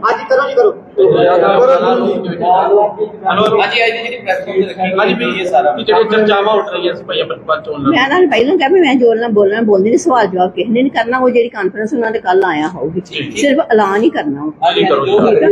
ਹਾਂਜੀ ਕਰੋ ਜੀ ਕਰੋ ਹਾਂਜੀ ਅੱਜ ਦੀ ਜਿਹੜੀ ਪ੍ਰੈਸ ਕਾਨਫਰੰਸ ਰੱਖੀ ਹਾਂਜੀ ਗਈ ਵੀ ਹੈ ਸਾਰਾ ਕਿ ਜਿਹੜੇ ਚਰਚਾਵਾਂ ਉੱਠ ਰਹੀਆਂ ਸੀ ਭਾਈ ਅਮਰਪਾਲ ਚੋਣ ਨਾਲ ਮੈਂ ਇਹਨਾਂ ਨੂੰ ਪਹਿਲਾਂ ਕਿਹਾ ਵੀ ਮੈਂ ਜੋਰ ਨਾਲ ਬੋਲਣਾ ਬੋਲਦੀ ਨਹੀਂ ਸਵਾਲ ਜਵਾਬ ਕਿਸੇ ਨੇ ਨਹੀਂ ਕਰਨਾ ਉਹ ਜਿਹੜੀ ਕਾਨਫਰੰਸ ਉਹਨਾਂ ਦੇ ਕੱਲ ਆਇਆ ਹੋਊਗੀ ਸਿਰਫ ਐਲਾਨ ਹੀ ਕਰਨਾ ਉਹ। ਹਾਂਜੀ ਕਰੋ ਜੀ। ਠੀਕ ਆ?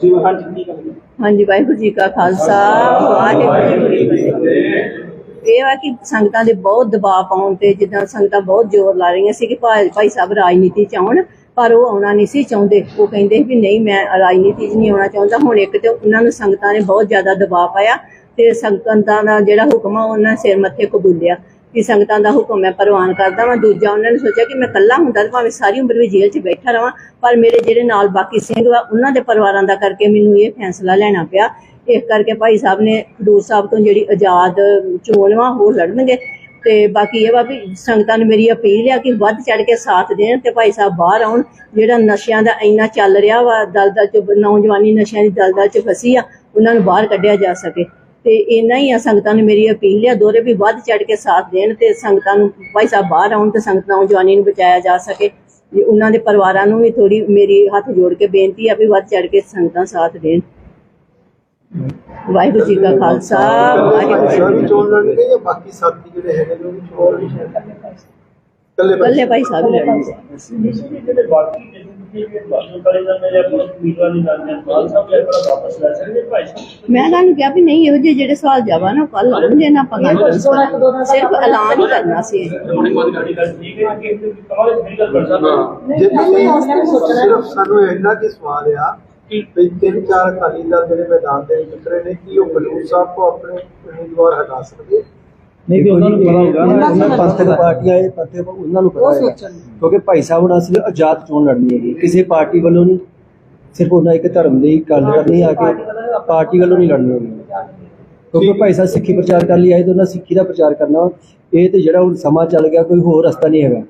ਜੀ ਹਾਂਜੀ ਠੀਕ ਹੈ ਹਾਂਜੀ ਵਾਹਿਗੁਰੂ ਜੀ ਕਾ ਖਾਲਸਾ ਵਾਹਿਗੁਰੂ ਜੀ ਕੀ ਫਤਿਹ ਇਹ ਵਾ ਕਿ ਸੰਗਤਾਂ ਦੇ ਬਹੁਤ ਦਬਾਅ ਪਾਉਣ ਤੇ ਜਿੱਦਾਂ ਸੰਗਤਾਂ ਬਹੁਤ ਜ਼ੋਰ ਲਾ ਰਹੀਆਂ ਸੀ ਕਿ ਭਾਈ ਭਾਈ ਸਾਹਿਬ ਰਾਜਨੀਤੀ ਚ ਆਉਣ ਪਰ ਉਹ ਆਉਣਾ ਨਹੀਂ ਸੀ ਚਾਹੁੰਦੇ। ਉਹ ਕਹਿੰਦੇ ਵੀ ਨਹੀਂ, ਮੈਂ ਰਾਜਨੀਤੀ 'ਚ ਨਹੀਂ ਆਉਣਾ ਚਾਹੁੰਦਾ। ਹੁਣ ਇੱਕ ਤੇ ਉਹਨਾਂ ਨੂੰ ਸੰਗਤਾਂ ਨੇ ਬਹੁਤ ਜ਼ਿਆਦਾ ਦਬਾਅ ਪਾਇਆ ਤੇ ਸੰਗਤਾਂ ਦਾ ਜਿਹੜਾ ਹੁਕਮ ਆ, ਉਹਨਾਂ ਸਿਰ ਮੱਥੇ ਕਬੂਲਿਆ ਕਿ ਸੰਗਤਾਂ ਦਾ ਹੁਕਮ ਮੈਂ ਪ੍ਰਵਾਨ ਕਰਦਾ ਵਾਂ। ਦੂਜਾ ਉਹਨਾਂ ਨੇ ਸੋਚਿਆ ਕਿ ਮੈਂ ਇਕੱਲਾ ਹੁੰਦਾ ਤਾਂ ਭਾਵੇਂ ਸਾਰੀ ਉਮਰ ਵੀ ਜੇਲ੍ਹ 'ਚ ਬੈਠਾ ਰਵਾਂ, ਪਰ ਮੇਰੇ ਜਿਹੜੇ ਨਾਲ ਬਾਕੀ ਸਿੰਘ ਵਾ, ਉਹਨਾਂ ਦੇ ਪਰਿਵਾਰਾਂ ਦਾ ਕਰਕੇ ਮੈਨੂੰ ਇਹ ਫੈਸਲਾ ਲੈਣਾ ਪਿਆ। ਇਸ ਕਰਕੇ ਭਾਈ ਸਾਹਿਬ ਨੇ ਖਡੂਰ ਸਾਹਿਬ ਤੋਂ ਜਿਹੜੀ ਆਜ਼ਾਦ ਚੋਣ ਵਾ, ਉਹ ਲੜਨਗੇ। ਤੇ ਬਾਕੀ ਇਹ ਵਾ ਵੀ ਸੰਗਤਾਂ ਨੂੰ ਮੇਰੀ ਅਪੀਲ ਆ ਕਿ ਵੱਧ ਚੜ ਕੇ ਸਾਥ ਦੇਣ ਤੇ ਭਾਈ ਸਾਹਿਬ ਬਾਹਰ ਆਉਣ। ਜਿਹੜਾ ਨਸ਼ਿਆਂ ਦਾ ਇੰਨਾ ਚੱਲ ਰਿਹਾ ਵਾ, ਦਲਦਲ ਚ ਨੌਜਵਾਨੀ ਨਸ਼ਿਆਂ ਦੀ ਦਲਦਲ ਚ ਫਸੀ ਆ, ਉਹਨਾਂ ਨੂੰ ਬਾਹਰ ਕੱਢਿਆ ਜਾ ਸਕੇ। ਤੇ ਇੰਨਾ ਹੀ ਆ ਸੰਗਤਾਂ ਨੂੰ ਮੇਰੀ ਅਪੀਲ ਆ ਦੋਰੇ ਵੀ ਵੱਧ ਚੜ ਕੇ ਸਾਥ ਦੇਣ ਤੇ ਸੰਗਤਾਂ ਨੂੰ ਭਾਈ ਸਾਹਿਬ ਬਾਹਰ ਆਉਣ ਤੇ ਸੰਗਤ ਨੌਜਵਾਨੀ ਨੂੰ ਬਚਾਇਆ ਜਾ ਸਕੇ। ਉਹਨਾਂ ਦੇ ਪਰਿਵਾਰਾਂ ਨੂੰ ਵੀ ਥੋੜੀ ਮੇਰੀ ਹੱਥ ਜੋੜ ਕੇ ਬੇਨਤੀ ਆ ਵੀ ਵੱਧ ਚੜ ਕੇ ਸੰਗਤਾਂ ਸਾਥ ਦੇਣ। ਵਾਹਿਗੁਰੂ ਜੀ ਕਾ ਖਾਲਸਾ ਵਾਹਿਗੁਰੂ ਜੀ ਕੀ ਵੀ ਚੋਣ ਲੜਨਗੇ ਜਾਂ ਬਾਕੀ ਸਾਥੀ ਜਿਹੜੇ ਹੈਗੇ ਨੇ ਉਹ ਵੀ ਚੋਣ ਲੜਨਗੇ ਕੱਲੇ ਫਤਿਹ। ਇਕੱਲੇ ਭਾਈ ਸਾਹਿਬ ਲੜਨਗੇ ਜਿਹੜੇ ਬਾਕੀ ਜਿਹੜੇ ਬਾਕੀ ਕਰੇ ਜਾਂਦੇ ਨੇ ਆਪਣਾ ਉਮੀਦਵਾਰ ਨਹੀਂ ਲੜਦੇ ਬਾਲ ਸਾਹਿਬ ਲੈ ਆਪਣਾ ਵਾਪਸ ਲੈ ਸਕਦੇ ਭਾਈ ਸਾਹਿਬ ਮੈਂ ਇਹਨਾਂ ਨੂੰ ਕਿਹਾ ਵੀ ਨਹੀਂ ਇਹੋ ਜਿਹੇ ਜਿਹੜੇ ਸਵਾਲ ਜਵਾ ਨਾ ਕੱਲ ਆਉਣਗੇ ਨਾ ਆਪਾਂ ਗੱਲ ਕਰਾਂਗੇ। ਸਿਰਫ ਐਲਾਨ ਹੀ ਕਰਨਾ ਸੀ ਇਹ। ਤੁਹਾਡੀ ਗੱਲ ਠੀਕ ਹੈ ਕਿ ਕਮਾਲ ਮੇਰੀ ਗੱਲ ਕਰ ਸਕਦਾ ਜੇ ਤੁਸੀਂ ਸਿਰਫ ਸਾਨੂੰ ਇੰਨਾ ਕੀ ਸਵਾਲ ਆ ਕਿ ਵੀ ਤਿੰਨ ਚਾਰ ਅਕਾਲੀ ਦਲ ਜਿਹੜੇ ਮੈਦਾਨ ਦੇ ਵਿੱਚ ਉਤਰੇ ਨੇ ਕੀ ਉਹ ਬਲੂਰ ਸਾਹਿਬ ਤੋਂ ਆਪਣੇ ਉਮੀਦਵਾਰ ਹਟਾ ਸਕਦੇ? ਨਹੀਂ ਵੀ ਉਹਨਾਂ ਨੂੰ ਪਤਾ ਹੋਗਾ ਨਾ ਉਹਨਾਂ ਪੰਥਕ ਪਾਰਟੀਆਂ ਇਹ ਪੰਥਕ ਉਹਨਾਂ ਨੂੰ ਪਤਾ ਹੈ ਕਿਉਂਕਿ ਭਾਈ ਸਾਹਿਬ ਨਾਲ ਅਸੀਂ ਆਜ਼ਾਦ ਚੋਣ ਲੜਨੀ ਹੈਗੀ। ਕਿਸੇ ਪਾਰਟੀ ਵੱਲੋਂ ਨਹੀਂ ਸਿਰਫ ਉਹਨਾਂ ਇੱਕ ਧਰਮ ਦੀ ਗੱਲ ਕਰਨੀ ਆ ਕੇ ਪਾਰਟੀ ਵੱਲੋਂ ਨਹੀਂ ਲੜਨੀ ਹੈਗੀ। ਕਿਉਂਕਿ ਭਾਈ ਸਾਹਿਬ ਸਿੱਖੀ ਪ੍ਰਚਾਰ ਕਰਨ ਲਈ ਆਏ ਤਾਂ ਉਹਨਾਂ ਸਿੱਖੀ ਦਾ ਪ੍ਰਚਾਰ ਕਰਨਾ ਇਹ ਤੇ ਜਿਹੜਾ ਹੁਣ ਸਮਾਂ ਚੱਲ ਗਿਆ ਕੋਈ ਹੋਰ ਰਸਤਾ ਨਹੀਂ ਹੈਗਾ।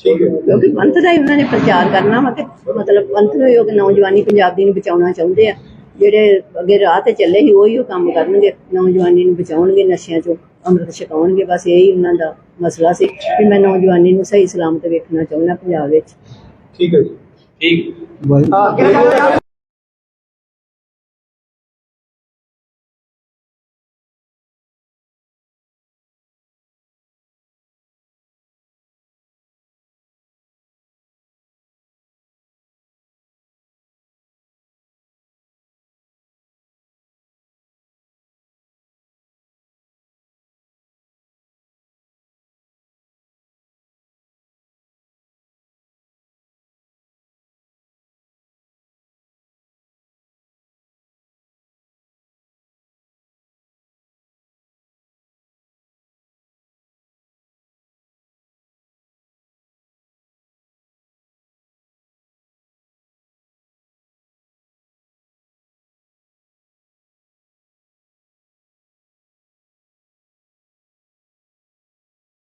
ਠੀਕ ਹੈ ਕਿਉਂਕਿ ਪੰਥ ਦਾ ਹੀ ਉਹਨਾਂ ਨੇ ਪ੍ਰਚਾਰ ਕਰਨਾ ਵਾ ਤੇ ਮਤਲਬ ਪੰਥ ਨੂੰ ਯੋਗ ਨੌਜਵਾਨੀ ਪੰਜਾਬੀ ਨੂੰ ਬਚਾਉਣਾ ਚਾਹੁੰਦੇ ਆ। ਜਿਹੜੇ ਅੱਗੇ ਰਾਹ ਤੇ ਚੱਲੇ ਸੀ ਉਹੀ ਉਹ ਕੰਮ ਕਰਨਗੇ। ਨੌਜਵਾਨੀ ਨੂੰ ਬਚਾਉਣਗੇ ਨਸ਼ਿਆਂ ਚੋਂ ਅੰਮ੍ਰਿਤ ਛਕਾਉਣਗੇ ਬਸ ਇਹੀ ਉਹਨਾਂ ਦਾ ਮਸਲਾ ਸੀ ਕਿ ਮੈਂ ਨੌਜਵਾਨੀ ਨੂੰ ਸਹੀ ਸਲਾਮਤ ਵੇਖਣਾ ਚਾਹੁੰਦਾ ਪੰਜਾਬ ਵਿੱਚ। ਠੀਕ ਹੈ ਜੀ। ਠੀਕ।